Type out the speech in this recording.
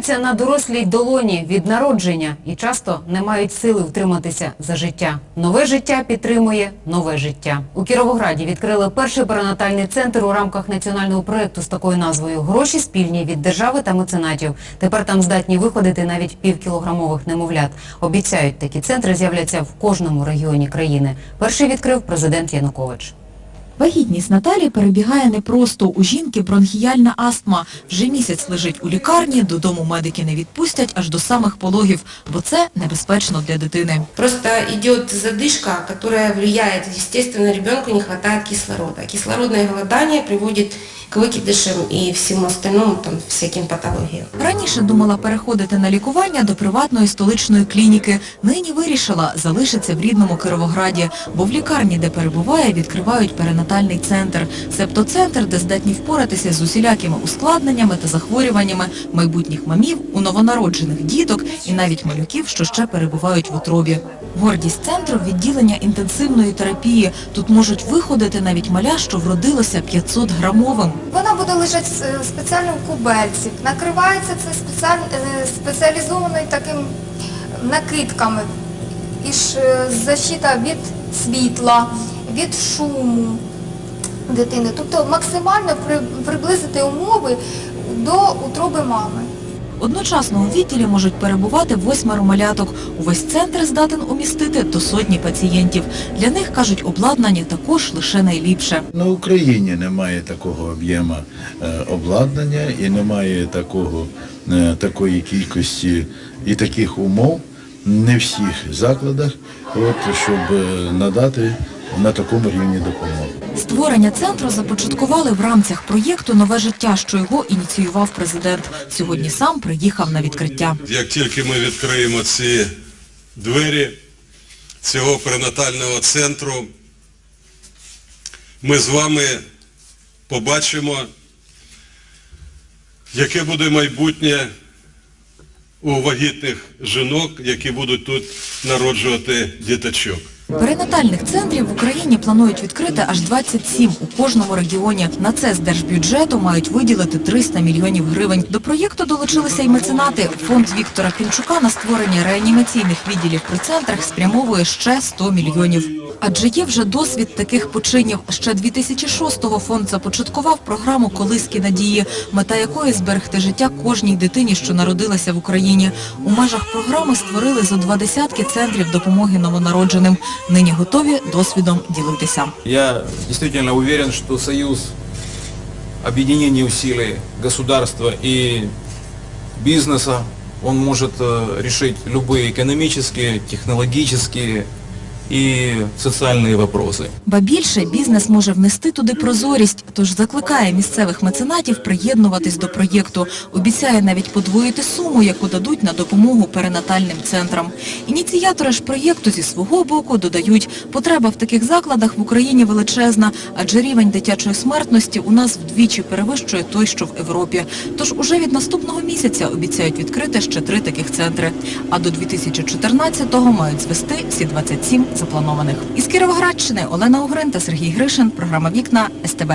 Почуваються на дорослій долоні від народження і часто не мають сили втриматися за життя. Нове життя підтримує нове життя. У Кіровограді відкрили перший перинатальний центр у рамках національного проєкту з такою назвою Гроші спільні від держави та меценатів. Тепер там здатні виходити навіть півкілограмових немовлят. Обіцяють, такі центри з'являться в кожному регіоні країни. Перший відкрив президент Янукович. Вагітність Наталі перебігає непросто. У жінки бронхіяльна астма. Вже місяць лежить у лікарні, додому медики не відпустять аж до самих пологів, бо це небезпечно для дитини. Просто йде задишка, яка влияет, звісно, ребенку не вистачає кислорода. Кислородне голодання приводит к выкидышам и всему остальному, там, всяким патологиям. Раніше думала переходити на лікування до приватної столичної клініки. Нині вирішила залишиться в рідному Кировограді, бо в лікарні, де перебуває, відкривають перинатальний центр. Себто центр, де здатні впоратися з усілякими ускладненнями та захворюваннями майбутніх мамів, у новонароджених діток і навіть малюків, що ще перебувають в утробі. Гордість центру – відділення інтенсивної терапії. Тут можуть виходити навіть маля, що вродилося 500-грамовим. Вона буде лежати в спеціальному кубельці. Накривається це е, спеціалізованою таким накидками. І ж е, защита від світла, від шуму дитини. Тобто максимально приблизити умови до утроби мами. Одночасно у відділі можуть перебувати восьмеро маляток. Увесь центр здатен умістити до сотні пацієнтів. Для них, кажуть, обладнання також лише найліпше. На Україні немає такого об'єму е, обладнання і немає такого, е, такої кількості і таких умов не всіх закладах, от, щоб е, надати на такому рівні допомогу. Створення центру започаткували в рамках проєкту «Нове життя», що його ініціював президент. Сьогодні сам приїхав на відкриття. Як тільки ми відкриємо ці двері цього перинатального центру, ми з вами побачимо, яке буде майбутнє у вагітних жінок, які будуть тут народжувати діточок. Перинатальних центрів в Україні планують відкрити аж 27 у кожному регіоні. На це з держбюджету мають виділити 300 мільйонів гривень. До проєкту долучилися й меценати. Фонд Віктора Кінчука на створення реанімаційних відділів при центрах спрямовує ще 100 мільйонів. Адже є вже досвід таких починів. Ще 2006-го фонд започаткував програму «Колиски надії», мета якої зберегти життя кожній дитині, що народилася в Україні. У межах програми створили зо два десятки центрів допомоги новонародженим. Нині готові досвідом ділитися. Я действительно уверен, что союз объединения усилий государства и бизнеса, он может э, решить любые экономические, технологические и социальные вопросы. Ба більше бізнес може внести туди прозорість, тож закликає місцевих меценатів приєднуватись до проєкту. Обіцяє навіть подвоїти суму, яку дадуть на допомогу перинатальним центрам. Ініціатори ж проєкту зі свого боку додають, потреба в таких закладах в Україні величезна, адже рівень дитячої смертності у нас вдвічі перевищує той, що в Європі. Тож уже від наступного місяця обіцяють відкрити ще три таких центри. А до 2014-го мають звести всі 27 запланованих. Із Кіровоградщини Олена Угрин та Сергій Гришин. Програма «Вікна» СТБ.